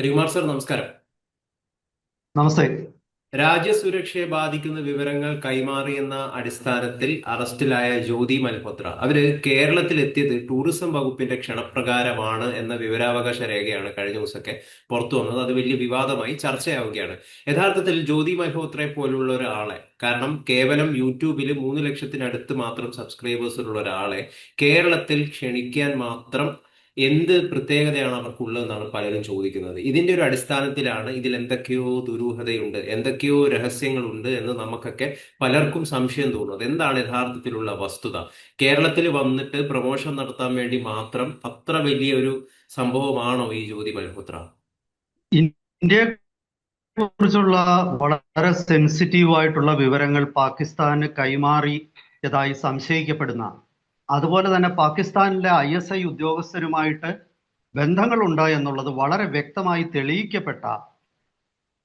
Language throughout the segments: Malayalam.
ഹരികുമാർ സർ നമസ്കാരം. നമസ്തേ. രാജ്യസുരക്ഷയെ ബാധിക്കുന്ന വിവരങ്ങൾ കൈമാറിയെന്ന അടിസ്ഥാനത്തിൽ അറസ്റ്റിലായ ജ്യോതി മൽഹോത്ര. അവർ കേരളത്തിൽ എത്തിയത് ടൂറിസം വകുപ്പിന്റെ ക്ഷണപ്രകാരമാണ് എന്ന വിവരാവകാശ രേഖയാണ് കഴിഞ്ഞ ദിവസമൊക്കെ പുറത്തു വന്നത്. അത് വലിയ വിവാദമായി ചർച്ചയാവുകയാണ്. യഥാർത്ഥത്തിൽ ജ്യോതി മൽഹോത്രയെ പോലുള്ള ഒരാളെ കാരണം കേവലം യൂട്യൂബിൽ മൂന്ന് ലക്ഷത്തിനടുത്ത് മാത്രം സബ്സ്ക്രൈബേഴ്സ് ഉള്ള ഒരാളെ കേരളത്തിൽ ക്ഷണിക്കാൻ മാത്രം എന്ത് പ്രത്യേകതയാണ് അവർക്കുള്ളതെന്നാണ് പലരും ചോദിക്കുന്നത്. ഇതിന്റെ ഒരു അടിസ്ഥാനത്തിലാണ് ഇതിൽ എന്തൊക്കെയോ ദുരൂഹതയുണ്ട് എന്തൊക്കെയോ രഹസ്യങ്ങളുണ്ട് എന്ന് നമുക്കൊക്കെ പലർക്കും സംശയം തോന്നുന്നത്. എന്താണ് യഥാർത്ഥത്തിലുള്ള വസ്തുത? കേരളത്തിൽ വന്നിട്ട് പ്രമോഷൻ നടത്താൻ വേണ്ടി മാത്രം അത്ര വലിയ ഒരു സംഭവമാണോ ഈ ജ്യോതി മൽഹോത്ര? കുറിച്ചുള്ള വളരെ സെൻസിറ്റീവ് ആയിട്ടുള്ള വിവരങ്ങൾ പാകിസ്ഥാന് കൈമാറിയതായി സംശയിക്കപ്പെടുന്ന അതുപോലെ തന്നെ പാകിസ്ഥാനിലെ ഐ എസ് ഐ ഉദ്യോഗസ്ഥരുമായിട്ട് ബന്ധങ്ങളുണ്ട് എന്നുള്ളത് വളരെ വ്യക്തമായി തെളിയിക്കപ്പെട്ട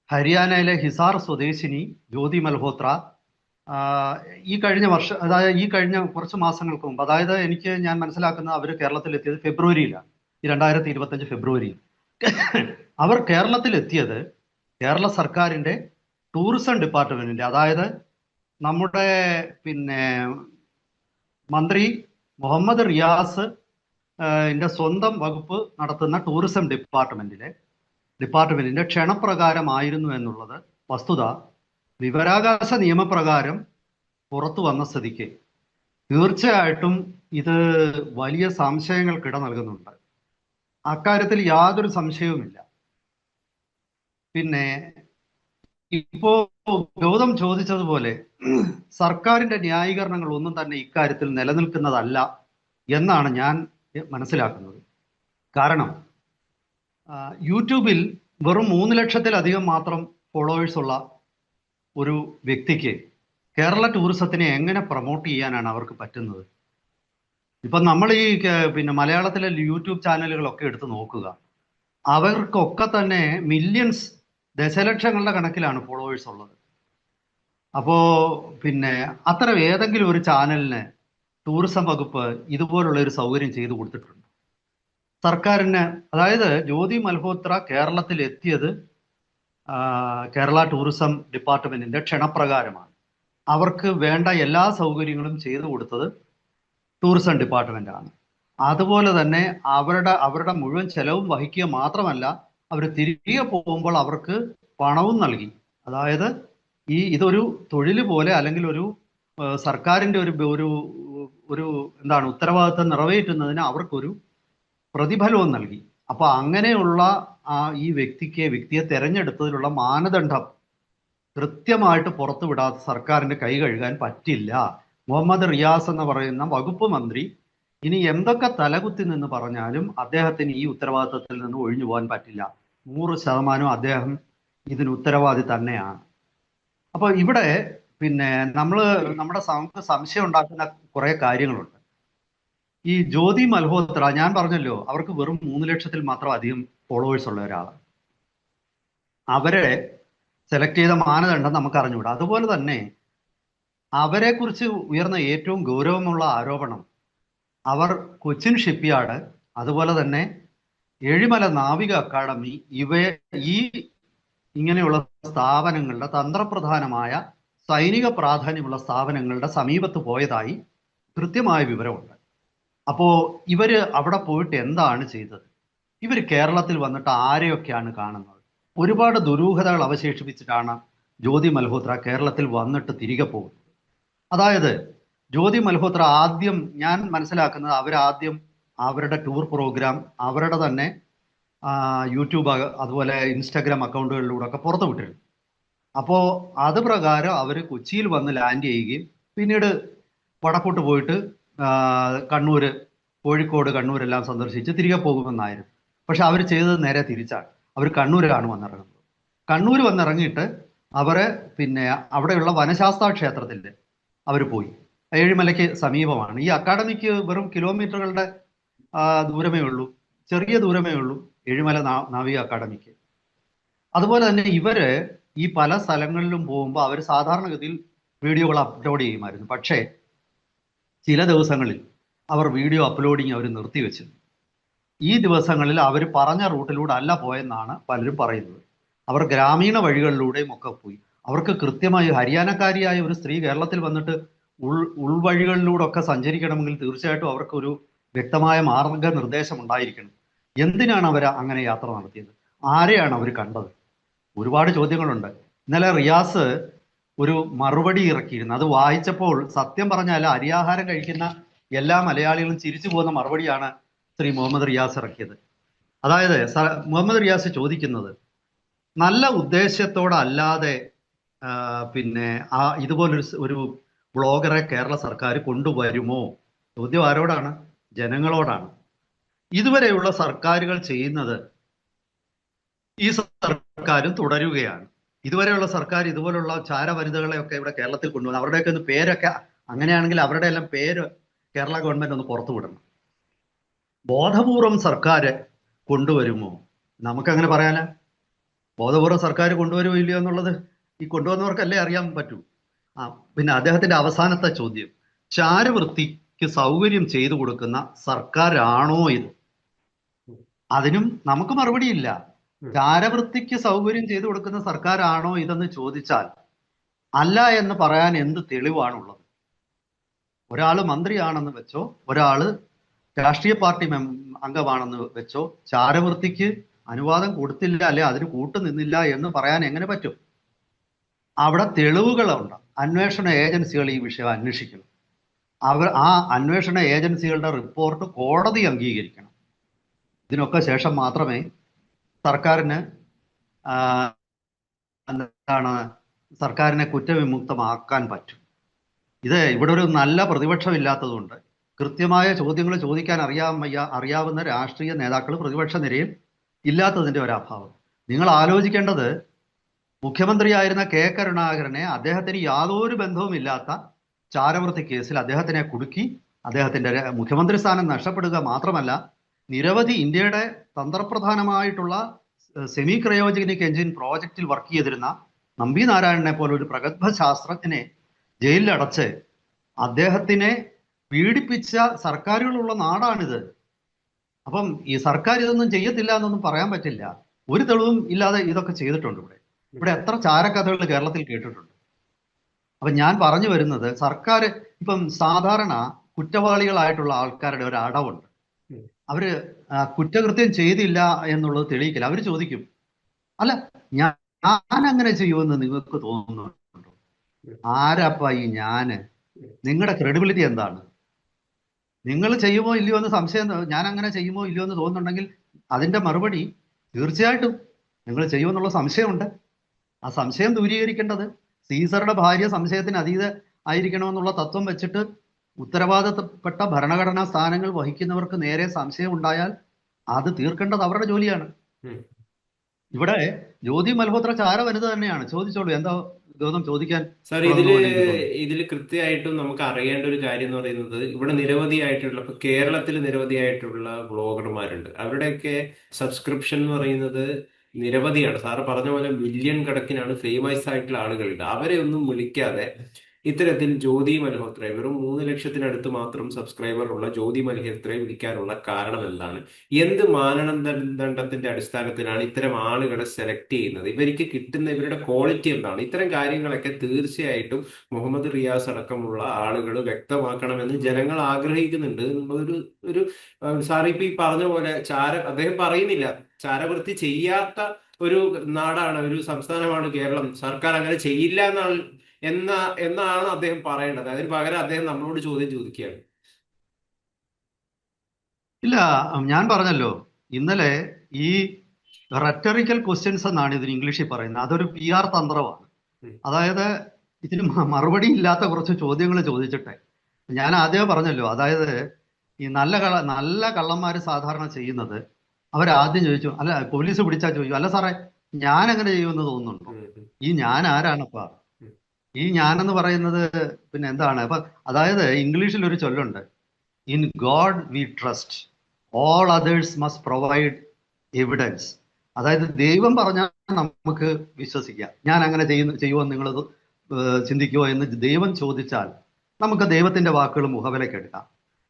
ഹരിയാനയിലെ ഹിസാർ സ്വദേശിനി ജ്യോതി മൽഹോത്ര ഈ കഴിഞ്ഞ വർഷം അതായത് ഈ കഴിഞ്ഞ കുറച്ച് മാസങ്ങൾക്ക് മുമ്പ് അതായത് എനിക്ക് ഞാൻ മനസ്സിലാക്കുന്നത് അവർ കേരളത്തിലെത്തിയത് ഫെബ്രുവരിയിലാണ് ഈ രണ്ടായിരത്തി ഇരുപത്തഞ്ച് ഫെബ്രുവരിയിൽ. അവർ കേരളത്തിലെത്തിയത് കേരള സർക്കാരിന്റെ ടൂറിസം ഡിപ്പാർട്ട്മെന്റിന്റെ അതായത് നമ്മുടെ പിന്നെ മന്ത്രി മുഹമ്മദ് റിയാസ് എന്റെ സ്വന്തം വകുപ്പ് നടത്തുന്ന ടൂറിസം ഡിപ്പാർട്ട്മെന്റിലെ ഡിപ്പാർട്ട്മെന്റിന്റെ ക്ഷണപ്രകാരമായിരുന്നു എന്നുള്ളത്. വസ്തുത വിവരാകാശ നിയമപ്രകാരം പുറത്തു വന്ന സ്ഥിതിക്ക്. തീർച്ചയായിട്ടും ഇത് വലിയ സംശയങ്ങൾക്കിട നൽകുന്നുണ്ട്. അക്കാര്യത്തിൽ യാതൊരു സംശയവുമില്ല. പിന്നെ ഇപ്പോ ഗൗതം ചോദിച്ചതുപോലെ സർക്കാരിന്റെ ന്യായീകരണങ്ങൾ ഒന്നും തന്നെ ഇക്കാര്യത്തിൽ നിലനിൽക്കുന്നതല്ല എന്നാണ് ഞാൻ മനസ്സിലാക്കുന്നത്. കാരണം യൂട്യൂബിൽ വെറും മൂന്ന് ലക്ഷത്തിലധികം മാത്രം ഫോളോവേഴ്സ് ഉള്ള ഒരു വ്യക്തിക്ക് കേരള ടൂറിസത്തിനെ എങ്ങനെ പ്രൊമോട്ട് ചെയ്യാനാണ് അവർക്ക് പറ്റുന്നത്? ഇപ്പം നമ്മൾ ഈ പിന്നെ മലയാളത്തിലെ യൂട്യൂബ് ചാനലുകളൊക്കെ എടുത്ത് നോക്കുക. അവർക്കൊക്കെ തന്നെ മില്യൺസ് ദശലക്ഷങ്ങളുടെ കണക്കിലാണ് ഫോളോവേഴ്സ് ഉള്ളത്. അപ്പോ പിന്നെ അത്തരം ഏതെങ്കിലും ഒരു ചാനലിന് ടൂറിസം വകുപ്പ് ഇതുപോലുള്ള ഒരു സൗകര്യം ചെയ്തു കൊടുത്തിട്ടുണ്ട്. സർക്കാരിന് അതായത് ജ്യോതി മൽഹോത്ര കേരളത്തിൽ എത്തിയത് കേരള ടൂറിസം ഡിപ്പാർട്ട്മെന്റിന്റെ ക്ഷണപ്രകാരമാണ്. അവർക്ക് വേണ്ട എല്ലാ സൗകര്യങ്ങളും ചെയ്തു കൊടുത്തത് ടൂറിസം ഡിപ്പാർട്ട്മെന്റ് ആണ്. അതുപോലെ തന്നെ അവരുടെ അവരുടെ മുഴുവൻ ചെലവും വഹിക്കുക മാത്രമല്ല അവർ തിരികെ പോകുമ്പോൾ അവർക്ക് പണവും നൽകി. അതായത് ഈ ഇതൊരു തൊഴിൽ പോലെ അല്ലെങ്കിൽ ഒരു സർക്കാരിന്റെ ഒരു ഒരു ഒരു എന്താണ് ഉത്തരവാദിത്തം നിറവേറ്റുന്നതിന് അവർക്കൊരു പ്രതിഫലവും നൽകി. അപ്പൊ അങ്ങനെയുള്ള ആ ഈ വ്യക്തിക്ക് വ്യക്തിയെ തെരഞ്ഞെടുത്തതിലുള്ള മാനദണ്ഡം കൃത്യമായിട്ട് പുറത്തുവിടാത്ത സർക്കാരിന്റെ കൈ കഴുകാൻ പറ്റില്ല. മുഹമ്മദ് റിയാസ് എന്ന് പറയുന്ന വകുപ്പ് മന്ത്രി ഇനി എന്തൊക്കെ തലകുത്തി നിന്ന് പറഞ്ഞാലും അദ്ദേഹത്തിന് ഈ ഉത്തരവാദിത്തത്തിൽ നിന്ന് ഒഴിഞ്ഞു പോകാൻ പറ്റില്ല. നൂറ് ശതമാനം അദ്ദേഹം ഇതിന് ഉത്തരവാദി തന്നെയാണ്. അപ്പൊ ഇവിടെ പിന്നെ നമ്മൾ നമ്മുടെ നമുക്ക് സംശയം ഉണ്ടാക്കുന്ന കുറെ കാര്യങ്ങളുണ്ട്. ഈ ജ്യോതി മൽഹോത്ര ഞാൻ പറഞ്ഞല്ലോ അവർക്ക് വെറും മൂന്ന് ലക്ഷത്തിൽ മാത്രം അധികം ഫോളോവേഴ്സ് ഉള്ള ഒരാളാണ്. അവരെ സെലക്ട് ചെയ്ത മാനദണ്ഡം നമുക്ക് അറിഞ്ഞുകൂടാ അതുപോലെ തന്നെ അവരെ കുറിച്ച് ഉയർന്ന ഏറ്റവും ഗൗരവമുള്ള ആരോപണം അവർ കൊച്ചിൻ ഷിപ്പ്യാർഡ് അതുപോലെ തന്നെ ഏഴിമല നാവിക അക്കാദമി ഇവയെ ഈ ഇങ്ങനെയുള്ള സ്ഥാപനങ്ങളുടെ തന്ത്രപ്രധാനമായ സൈനിക പ്രാധാന്യമുള്ള സ്ഥാപനങ്ങളുടെ സമീപത്ത് പോയതായി കൃത്യമായ വിവരമുണ്ട്. അപ്പോ ഇവർ അവിടെ പോയിട്ട് എന്താണ് ചെയ്തത്? ഇവർ കേരളത്തിൽ വന്നിട്ട് ആരെയൊക്കെയാണ് കാണുന്നത്? ഒരുപാട് ദുരൂഹതകൾ അവശേഷിപ്പിച്ചിട്ടാണ് ജ്യോതി മൽഹോത്ര കേരളത്തിൽ വന്നിട്ട് തിരികെ പോകുന്നത്. അതായത് ജ്യോതി മൽഹോത്ര ആദ്യം ഞാൻ മനസ്സിലാക്കുന്നത് അവരാദ്യം അവരുടെ ടൂർ പ്രോഗ്രാം അവരുടെ തന്നെ യൂട്യൂബ് അതുപോലെ ഇൻസ്റ്റാഗ്രാം അക്കൗണ്ടുകളിലൂടെ ഒക്കെ പുറത്തു വിട്ടിരുന്നു. അപ്പോൾ അത് പ്രകാരം അവർ കൊച്ചിയിൽ വന്ന് ലാൻഡ് ചെയ്യുകയും പിന്നീട് വടക്കോട്ട് പോയിട്ട് കണ്ണൂർ കോഴിക്കോട് കണ്ണൂരെല്ലാം സന്ദർശിച്ച് തിരികെ പോകുമെന്നായിരുന്നു. പക്ഷെ അവർ ചെയ്തത് നേരെ തിരിച്ചാണ്. അവർ കണ്ണൂരിലാണ് വന്നിറങ്ങുന്നത്. കണ്ണൂർ വന്നിറങ്ങിയിട്ട് അവരെ പിന്നെ അവിടെയുള്ള വനശാസ്ത്ര ക്ഷേത്രത്തിൽ അവർ പോയി. ഏഴിമലയ്ക്ക് സമീപമാണ്. ഈ അക്കാഡമിക്ക് വെറും കിലോമീറ്ററുകളുടെ ദൂരമേ ഉള്ളൂ. ചെറിയ ദൂരമേ ഉള്ളൂ ഏഴിമല നാവിക അക്കാഡമിക്ക്. അതുപോലെ തന്നെ ഇവർ ഈ പല സ്ഥലങ്ങളിലും പോകുമ്പോൾ അവർ സാധാരണഗതിയിൽ വീഡിയോകൾ അപ്ലോഡ് ചെയ്യുമായിരുന്നു. പക്ഷേ ചില ദിവസങ്ങളിൽ അവർ വീഡിയോ അപ്ലോഡിങ് അവർ നിർത്തിവെച്ചു ഈ ദിവസങ്ങളിൽ അവർ പറഞ്ഞ റൂട്ടിലൂടെ അല്ല പോയെന്നാണ് പലരും പറയുന്നത്. അവർ ഗ്രാമീണ വഴികളിലൂടെയും ഒക്കെ പോയി. അവർക്ക് കൃത്യമായി ഹരിയാനക്കാരിയായ ഒരു സ്ത്രീ കേരളത്തിൽ വന്നിട്ട് ഉൾ ഉൾവഴികളിലൂടെ ഒക്കെ സഞ്ചരിക്കണമെങ്കിൽ തീർച്ചയായിട്ടും അവർക്കൊരു വ്യക്തമായ മാർഗനിർദ്ദേശം ഉണ്ടായിരിക്കണം എന്തിനാണ് അവർ അങ്ങനെ യാത്ര നടത്തിയത്? ആരെയാണ് അവർ കണ്ടത്? ഒരുപാട് ചോദ്യങ്ങളുണ്ട്. ഇന്നലെ റിയാസ് ഒരു മറുപടി ഇറക്കിയിരുന്നു. അത് വായിച്ചപ്പോൾ സത്യം പറഞ്ഞാൽ അരിയാഹാരം കഴിക്കുന്ന എല്ലാ മലയാളികളും ചിരിച്ചു പോകുന്ന മറുപടിയാണ് ശ്രീ മുഹമ്മദ് റിയാസ് ഇറക്കിയത്. അതായത് മുഹമ്മദ് റിയാസ് ചോദിക്കുന്നത് നല്ല ഉദ്ദേശത്തോടല്ലാതെ പിന്നെ ആ ഇതുപോലൊരു ഒരു ബ്ലോഗറെ കേരള സർക്കാർ കൊണ്ടുവരുമോ? ചോദ്യം ആരോടാണ്? ജനങ്ങളോടാണ്. ഇതുവരെയുള്ള സർക്കാരുകൾ ചെയ്യുന്നത് ഈ സർക്കാരും തുടരുകയാണ്. ഇതുവരെയുള്ള സർക്കാർ ഇതുപോലുള്ള ചാര വനിതകളെയൊക്കെ ഇവിടെ കേരളത്തിൽ കൊണ്ടുവന്നു അവരുടെയൊക്കെ ഒന്ന് പേരൊക്കെ അങ്ങനെയാണെങ്കിൽ അവരുടെ എല്ലാം പേര് കേരള ഗവൺമെന്റ് ഒന്ന് പുറത്തു വിടണം. ബോധപൂർവം സർക്കാർ കൊണ്ടുവരുമോ? നമുക്കങ്ങനെ പറയാനാ ബോധപൂർവം സർക്കാർ കൊണ്ടുവരുമോ ഇല്ലയോ എന്നുള്ളത് ഈ കൊണ്ടുവന്നവർക്കല്ലേ അറിയാൻ പറ്റൂ. ആ പിന്നെ അദ്ദേഹത്തിന്റെ അവസാനത്തെ ചോദ്യം. ചാരവൃത്തിക്ക് സൗകര്യം ചെയ്തു കൊടുക്കുന്ന സർക്കാരാണോ ഇത്? അതിനും നമുക്ക് മറുപടിയില്ല. ചാരവൃത്തിക്ക് സൗകര്യം ചെയ്തു കൊടുക്കുന്ന സർക്കാരാണോ ഇതെന്ന് ചോദിച്ചാൽ അല്ല എന്ന് പറയാൻ എന്ത് തെളിവാണുള്ളത്? ഒരാൾ മന്ത്രിയാണെന്ന് വെച്ചോ ഒരാൾ രാഷ്ട്രീയ പാർട്ടി മെം അംഗമാണെന്ന് വെച്ചോ ചാരവൃത്തിക്ക് അനുവാദം കൊടുത്തില്ല അല്ലെ അതിന് കൂട്ടു നിന്നില്ല എന്ന് പറയാൻ എങ്ങനെ പറ്റും? അവിടെ തെളിവുകളുണ്ട്. അന്വേഷണ ഏജൻസികൾ ഈ വിഷയം അന്വേഷിക്കണം. അവർ ആ അന്വേഷണ ഏജൻസികളുടെ റിപ്പോർട്ട് കോടതി അംഗീകരിക്കണം. ഇതിനൊക്കെ ശേഷം മാത്രമേ സർക്കാരിന് എന്താണ് സർക്കാരിനെ കുറ്റവിമുക്തമാക്കാൻ പറ്റും. ഇത് ഇവിടെ ഒരു നല്ല പ്രതിപക്ഷമില്ലാത്തതുകൊണ്ട് കൃത്യമായ ചോദ്യങ്ങൾ ചോദിക്കാൻ അറിയാൻ അറിയാവുന്ന രാഷ്ട്രീയ നേതാക്കൾ പ്രതിപക്ഷ നിരയിൽ ഇല്ലാത്തതിന്റെ ഒരു അഭാവം നിങ്ങൾ ആലോചിക്കേണ്ടത് മുഖ്യമന്ത്രിയായിരുന്ന കെ കരുണാകരനെ അദ്ദേഹത്തിന് യാതൊരു ബന്ധവുമില്ലാത്ത ചാരവൃത്തി കേസിൽ അദ്ദേഹത്തിനെ കുടുക്കി അദ്ദേഹത്തിന്റെ മുഖ്യമന്ത്രി സ്ഥാനം നഷ്ടപ്പെടുക മാത്രമല്ല നിരവധി ഇന്ത്യയുടെ തന്ത്രപ്രധാനമായിട്ടുള്ള സെമി ക്രയോജനിക് എഞ്ചിൻ പ്രോജക്റ്റിൽ വർക്ക് ചെയ്തിരുന്ന നമ്പി നാരായണനെ പോലെ ഒരു പ്രഗത്ഭ ശാസ്ത്രജ്ഞനെ ജയിലിലടച്ച് അദ്ദേഹത്തിനെ പീഡിപ്പിച്ച സർക്കാരുകളുള്ള നാടാണിത്. അപ്പം ഈ സർക്കാർ ഇതൊന്നും ചെയ്യത്തില്ല എന്നൊന്നും പറയാൻ പറ്റില്ല. ഒരു തെളിവും ഇല്ലാതെ ഇതൊക്കെ ചെയ്തിട്ടുണ്ട് ഇവിടെ. ഇവിടെ എത്ര ചാരക്കഥകൾ കേരളത്തിൽ കേട്ടിട്ടുണ്ട്. അപ്പൊ ഞാൻ പറഞ്ഞു വരുന്നത് സർക്കാർ ഇപ്പം സാധാരണ കുറ്റവാളികളായിട്ടുള്ള ആൾക്കാരുടെ ഒരു അടവുണ്ട്. അവർ കുറ്റകൃത്യം ചെയ്തില്ല എന്നുള്ളത് തെളിയിക്കില്ല. അവർ ചോദിക്കും അല്ല ഞാൻ അങ്ങനെ ചെയ്യുമെന്ന് നിങ്ങൾക്ക് തോന്നുന്നുണ്ടോ? ആരാപ്പ ഈ ഞാൻ? നിങ്ങളുടെ ക്രെഡിബിലിറ്റി എന്താണ്? നിങ്ങൾ ചെയ്യുമോ ഇല്ലയോ എന്ന് സംശയം ഞാൻ അങ്ങനെ ചെയ്യുമോ ഇല്ലയോ എന്ന് തോന്നുന്നുണ്ടെങ്കിൽ അതിന്റെ മറുപടി തീർച്ചയായിട്ടും നിങ്ങൾ ചെയ്യുമെന്നുള്ള സംശയമുണ്ട്. ആ സംശയം ദൂരീകരിക്കേണ്ടത് സീസറുടെ ഭാര്യ സംശയത്തിന് അതീത ആയിരിക്കണമെന്നുള്ള തത്വം വെച്ചിട്ട് ഉത്തരവാദിത്തപ്പെട്ട ഭരണഘടനാ സ്ഥാനങ്ങൾ വഹിക്കുന്നവർക്ക് നേരെ സംശയം ഉണ്ടായാൽ അത് തീർക്കേണ്ടത് അവരുടെ ജോലിയാണ്. ഇവിടെ ജ്യോതി മൽഹോത്ര ചാര വനിത തന്നെയാണ്. ചോദിച്ചോളൂ എന്താ ഗൗതം ചോദിക്കാൻ സാർ ഇതിൽ. ഇതിൽ കൃത്യമായിട്ടും നമുക്ക് അറിയേണ്ട ഒരു കാര്യം എന്ന് പറയുന്നത് ഇവിടെ നിരവധിയായിട്ടുള്ള ഇപ്പൊ കേരളത്തിൽ നിരവധിയായിട്ടുള്ള ബ്ലോഗർമാരുണ്ട്. അവരുടെയൊക്കെ സബ്സ്ക്രിപ്ഷൻ എന്ന് പറയുന്നത് നിരവധിയാണ്. സാറ് പറഞ്ഞ പോലെ മില്യൺ കണക്കിനാണ് ഫേമസ് ആയിട്ടുള്ള ആളുകളുണ്ട്. അവരെ ഒന്നും വിളിക്കാതെ ഇത്തരത്തിൽ ജ്യോതി മൽഹോത്രയെ വെറും മൂന്ന് ലക്ഷത്തിനടുത്ത് മാത്രം സബ്സ്ക്രൈബർ ഉള്ള ജ്യോതി മൽഹോത്രയെ വിളിക്കാനുള്ള കാരണം എന്താണ്? എന്ത് മാനദണ്ഡത്തിന്റെ അടിസ്ഥാനത്തിലാണ് ഇത്തരം ആളുകളെ സെലക്ട് ചെയ്യുന്നത്? ഇവർക്ക് കിട്ടുന്ന ഇവരുടെ ക്വാളിറ്റി എന്താണ്? ഇത്തരം കാര്യങ്ങളൊക്കെ തീർച്ചയായിട്ടും മുഹമ്മദ് റിയാസ് അടക്കമുള്ള ആളുകൾ വ്യക്തമാക്കണമെന്ന് ജനങ്ങൾ ആഗ്രഹിക്കുന്നുണ്ട്. എന്നുള്ളൊരു ഒരു ഈ പറഞ്ഞ പോലെ ചാര അദ്ദേഹം പറയുന്നില്ല. ചാരവൃത്തി ചെയ്യാത്ത ഒരു നാടാണ് ഒരു സംസ്ഥാനമാണ് കേരളം. സർക്കാർ അങ്ങനെ ചെയ്യില്ല എന്നാണ് എന്ന എന്നാണ് അദ്ദേഹം പറയേണ്ടത്. അതിന് പകരം അദ്ദേഹം നമ്മളോട് ചോദ്യം ചോദിക്കുകയാണ്. ഇല്ല ഞാൻ പറഞ്ഞല്ലോ. ഇന്നലെ ഈ റെറ്ററിക്കൽ ക്വസ്റ്റ്യൻസ് എന്നാണ് ഇതിന് ഇംഗ്ലീഷിൽ പറയുന്നത്. അതൊരു പി ആർ തന്ത്രമാണ്. അതായത് ഇതിന് മറുപടി ഇല്ലാത്ത കുറച്ച് ചോദ്യങ്ങൾ ചോദിച്ചിട്ടെ. ഞാൻ ആദ്യമേ പറഞ്ഞല്ലോ. അതായത് ഈ നല്ല കള നല്ല കള്ളന്മാർ സാധാരണ ചെയ്യുന്നത് അവരാദ്യം ചോദിച്ചു അല്ല പോലീസ് പിടിച്ചാൽ ചോദിച്ചു. അല്ല സാറേ ഞാൻ അങ്ങനെ ചെയ്യുമെന്ന് തോന്നുന്നുണ്ടോ? ഈ ഞാൻ ആരാണപ്പാ ഈ ഈ എന്ന് പറയുന്നത് പിന്നെ എന്താണ്? അപ്പൊ അതായത് ഇംഗ്ലീഷിൽ ഒരു ചൊല്ലുണ്ട്. In God we trust all others must provide evidence. അതായത് ദൈവം പറഞ്ഞാൽ നമുക്ക് വിശ്വസിക്കാം. ഞാൻ അങ്ങനെ ചെയ്യുന്ന ചെയ്യുമെന്ന് നിങ്ങൾ ചിന്തിക്കുമോ എന്ന് ദൈവം ചോദിച്ചാൽ നമുക്ക് ദൈവത്തിന്റെ വാക്കുകൾ മുഖവിലേക്ക് എടുക്കാം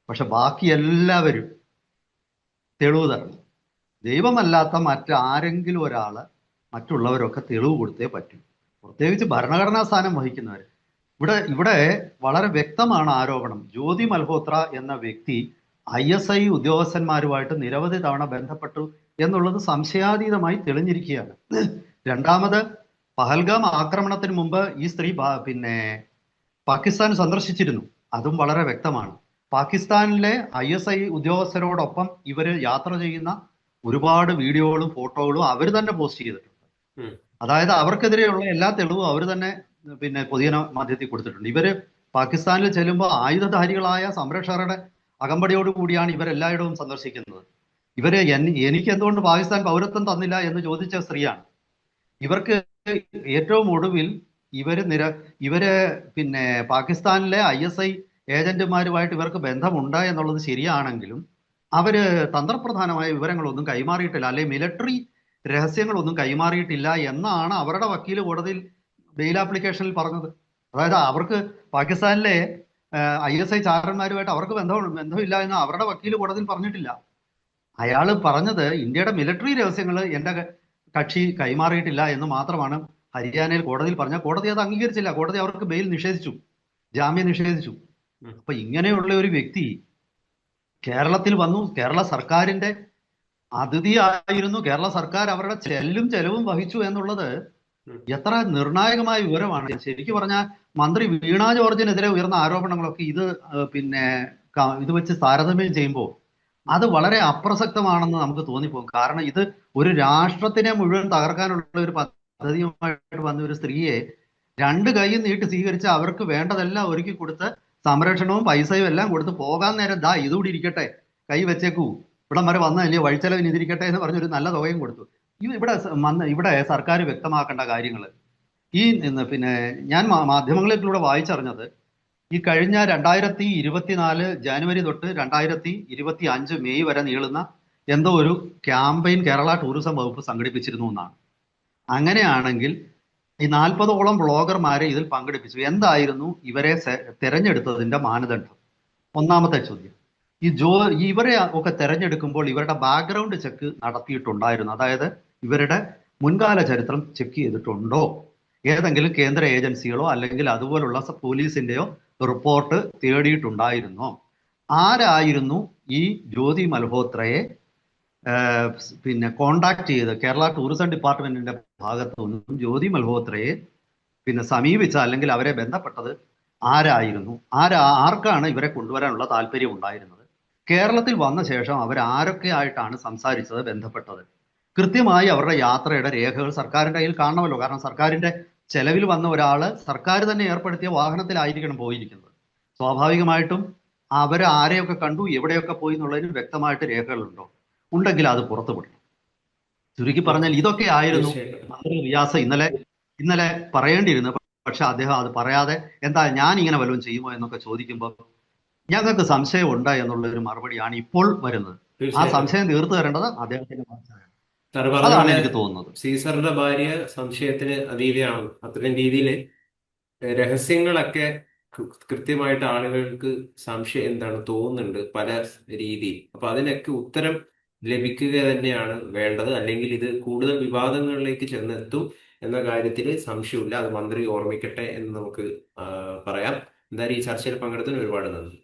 പക്ഷെ ബാക്കി എല്ലാവരും തെളിവ് തരണം. ദൈവമല്ലാത്ത മറ്റാരെങ്കിലും ഒരാൾ മറ്റുള്ളവരൊക്കെ തെളിവ് കൊടുത്തേ പറ്റൂ. പ്രത്യേകിച്ച് ഭരണഘടനാ സ്ഥാനം വഹിക്കുന്നവർ ഇവിടെ ഇവിടെ വളരെ വ്യക്തമാണ് ആരോപണം. ജ്യോതി മൽഹോത്ര എന്ന വ്യക്തി ഐ എസ് ഐ ഉദ്യോഗസ്ഥന്മാരുമായിട്ട് നിരവധി തവണ ബന്ധപ്പെട്ടു എന്നുള്ളത് സംശയാതീതമായി തെളിഞ്ഞിരിക്കുകയാണ്. രണ്ടാമത് പഹൽഗാം ആക്രമണത്തിന് മുമ്പ് ഈ സ്ത്രീ പിന്നെ പാകിസ്ഥാൻ സന്ദർശിച്ചിരുന്നു. അതും വളരെ വ്യക്തമാണ്. പാകിസ്ഥാനിലെ ഐ എസ് ഐ ഉദ്യോഗസ്ഥരോടൊപ്പം ഇവർ യാത്ര ചെയ്യുന്ന ഒരുപാട് വീഡിയോകളും ഫോട്ടോകളും അവർ തന്നെ പോസ്റ്റ് ചെയ്തിട്ടുണ്ട്. അതായത് അവർക്കെതിരെയുള്ള എല്ലാ തെളിവും അവർ തന്നെ പിന്നെ പൊതുജന മാധ്യമത്തിൽ കൊടുത്തിട്ടുണ്ട്. ഇവർ പാകിസ്ഥാനിൽ ചെല്ലുമ്പോൾ ആയുധധാരികളായ സംരക്ഷകരുടെ അകമ്പടിയോട് കൂടിയാണ് ഇവരെല്ലായിടവും സന്ദർശിക്കുന്നത്. ഇവർ എനിക്ക് എന്തുകൊണ്ട് പാകിസ്ഥാൻ പൗരത്വം തന്നില്ല എന്ന് ചോദിച്ച സ്ത്രീയാണ്. ഇവർക്ക് ഏറ്റവും ഒടുവിൽ ഇവർ നിര ഇവർ പിന്നെ പാകിസ്ഥാനിലെ ഐ എസ് ഐ ഏജന്റുമാരുമായിട്ട് ഇവർക്ക് ബന്ധമുണ്ട് എന്നുള്ളത് ശരിയാണെങ്കിലും അവർ തന്ത്രപ്രധാനമായ വിവരങ്ങളൊന്നും കൈമാറിയിട്ടില്ല. അല്ലെങ്കിൽ മിലിറ്ററി രഹസ്യങ്ങളൊന്നും കൈമാറിയിട്ടില്ല എന്നാണ് അവരുടെ വക്കീൽ കോടതിയിൽ ബെയിൽ ആപ്ലിക്കേഷനിൽ പറഞ്ഞത്. അതായത് അവർക്ക് പാകിസ്ഥാനിലെ ഐ എസ് ഐ ചാരന്മാരുമായിട്ട് അവർക്ക് ബന്ധം ബന്ധമില്ല എന്ന് അവരുടെ വക്കീൽ കോടതിയിൽ പറഞ്ഞിട്ടില്ല. അയാൾ പറഞ്ഞത് ഇന്ത്യയുടെ മിലിറ്ററി രഹസ്യങ്ങൾ എന്റെ ക- കക്ഷി കൈമാറിയിട്ടില്ല എന്ന് മാത്രമാണ് ഹരിയാനയിൽ കോടതിയിൽ പറഞ്ഞ കോടതി അത് അംഗീകരിച്ചില്ല. കോടതി അവർക്ക് ബെയിൽ നിഷേധിച്ചു. ജാമ്യം നിഷേധിച്ചു. അപ്പൊ ഇങ്ങനെയുള്ള ഒരു വ്യക്തി കേരളത്തിൽ വന്നു. കേരള സർക്കാരിന്റെ അതിഥിയായിരുന്നു. കേരള സർക്കാർ അവരുടെ ചെല്ലും ചെലവും വഹിച്ചു എന്നുള്ളത് എത്ര നിർണായകമായ വിവരമാണ്. ശരിക്കും പറഞ്ഞാൽ മന്ത്രി വീണ ജോർജിനെതിരെ ഉയർന്ന ആരോപണങ്ങളൊക്കെ ഇത് പിന്നെ ഇത് വെച്ച് താരതമ്യം ചെയ്യുമ്പോൾ അത് വളരെ അപ്രസക്തമാണെന്ന് നമുക്ക് തോന്നിപ്പോകും. കാരണം ഇത് ഒരു രാഷ്ട്രത്തിനെ മുഴുവൻ തകർക്കാനുള്ള ഒരു പദ്ധതിയുമായിട്ട് വന്ന ഒരു സ്ത്രീയെ രണ്ട് കൈയും നീട്ടി സ്വീകരിച്ച് അവർക്ക് വേണ്ടതെല്ലാം ഒരുക്കി കൊടുത്ത് സംരക്ഷണവും പൈസയും എല്ലാം കൊടുത്ത് പോകാൻ നേരം ദാ ഇതുകൂടി ഇരിക്കട്ടെ കൈ വെച്ചേക്കൂ. ഇവിടം വരെ വന്നതല്ലേ വഴിച്ചെലവിന് ഇതിരിക്കട്ടെ എന്ന് പറഞ്ഞൊരു നല്ല തുകയും കൊടുത്തു. ഇവിടെ ഇവിടെ സർക്കാർ വ്യക്തമാക്കേണ്ട കാര്യങ്ങൾ. ഈ പിന്നെ ഞാൻ മാധ്യമങ്ങളിലൂടെ വായിച്ചറിഞ്ഞത് ഈ കഴിഞ്ഞ രണ്ടായിരത്തി ഇരുപത്തിനാല് ജാനുവരി തൊട്ട് രണ്ടായിരത്തി ഇരുപത്തി അഞ്ച് മെയ് വരെ നീളുന്ന എന്തോ ഒരു ക്യാമ്പയിൻ കേരള ടൂറിസം വകുപ്പ് സംഘടിപ്പിച്ചിരുന്നു എന്നാണ്. അങ്ങനെയാണെങ്കിൽ ഈ നാൽപ്പതോളം ബ്ലോഗർമാരെ ഇതിൽ പങ്കെടുപ്പിച്ചു. എന്തായിരുന്നു ഇവരെ തെരഞ്ഞെടുത്തതിന്റെ മാനദണ്ഡം? ഒന്നാമത്തെ ചോദ്യം. ഈ ജോ ഇവരെ ഒക്കെ തെരഞ്ഞെടുക്കുമ്പോൾ ഇവരുടെ ബാക്ക്ഗ്രൗണ്ട് ചെക്ക് നടത്തിയിട്ടുണ്ടായിരുന്നു. അതായത് ഇവരുടെ മുൻകാല ചരിത്രം ചെക്ക് ചെയ്തിട്ടുണ്ടോ? ഏതെങ്കിലും കേന്ദ്ര ഏജൻസികളോ അല്ലെങ്കിൽ അതുപോലുള്ള പോലീസിന്റെയോ റിപ്പോർട്ട് തേടിയിട്ടുണ്ടായിരുന്നോ? ആരായിരുന്നു ഈ ജ്യോതി മൽഹോത്രയെ പിന്നെ കോണ്ടാക്ട് ചെയ്ത് കേരള ടൂറിസം ഡിപ്പാർട്ട്മെന്റിന്റെ ഭാഗത്തു നിന്നും ജ്യോതി മൽഹോത്രയെ പിന്നെ സമീപിച്ച അല്ലെങ്കിൽ അവരെ ബന്ധപ്പെട്ടത് ആരായിരുന്നു? ആരാ ആർക്കാണ് ഇവരെ കൊണ്ടുവരാനുള്ള താല്പര്യം ഉണ്ടായിരുന്നത്? കേരളത്തിൽ വന്ന ശേഷം അവർ ആരൊക്കെ ആയിട്ടാണ് സംസാരിച്ചത് ബന്ധപ്പെട്ടത്? കൃത്യമായി അവരുടെ യാത്രയുടെ രേഖകൾ സർക്കാരിന്റെ കയ്യിൽ കാണണമല്ലോ. കാരണം സർക്കാരിന്റെ ചെലവിൽ വന്ന ഒരാൾ സർക്കാർ തന്നെ ഏർപ്പെടുത്തിയ വാഹനത്തിലായിരിക്കണം പോയിരിക്കുന്നത്. സ്വാഭാവികമായിട്ടും അവർ ആരെയൊക്കെ കണ്ടു എവിടെയൊക്കെ പോയി എന്നുള്ളതിന് വ്യക്തമായിട്ട് രേഖകളുണ്ടോ? ഉണ്ടെങ്കിൽ അത് പുറത്തുവിടണം ചുരുക്കി പറഞ്ഞാൽ ഇതൊക്കെ ആയിരുന്നു മന്ത്രി റിയാസ് ഇന്നലെ ഇന്നലെ പറയേണ്ടിയിരുന്നു. പക്ഷെ അദ്ദേഹം അത് പറയാതെ എന്താ ഞാൻ ഇങ്ങനെ വല്ലതും ചെയ്യുമോ എന്നൊക്കെ ചോദിക്കുമ്പോൾ ഞങ്ങൾക്ക് സംശയം ഉണ്ട് എന്നുള്ള ഒരു മറുപടിയാണ് ഇപ്പോൾ വരുന്നത്. ആ സംശയം തീർത്തു തരേണ്ടത് അദ്ദേഹത്തിന്റെ അതാണ് എനിക്ക് തോന്നുന്നത്. സീസറിന്റെ ഭാര്യ സംശയത്തിന് അതീതയാണ്. അത്രയും രീതിയിൽ രഹസ്യങ്ങളൊക്കെ കൃത്യമായിട്ട് ആളുകൾക്ക് സംശയം എന്താണ് തോന്നുന്നുണ്ട് പല രീതിയിൽ. അപ്പൊ അതിനൊക്കെ ഉത്തരം ലഭിക്കുക തന്നെയാണ് വേണ്ടത്. അല്ലെങ്കിൽ ഇത് കൂടുതൽ വിവാദങ്ങളിലേക്ക് ചെന്നെത്തും എന്ന കാര്യത്തിൽ സംശയമില്ല. അത് മന്ത്രി ഓർമ്മിക്കട്ടെ എന്ന് നമുക്ക് പറയാം. എന്തായാലും ഈ ചർച്ചയിൽ പങ്കെടുത്തതിന് ഒരുപാട് നന്ദി.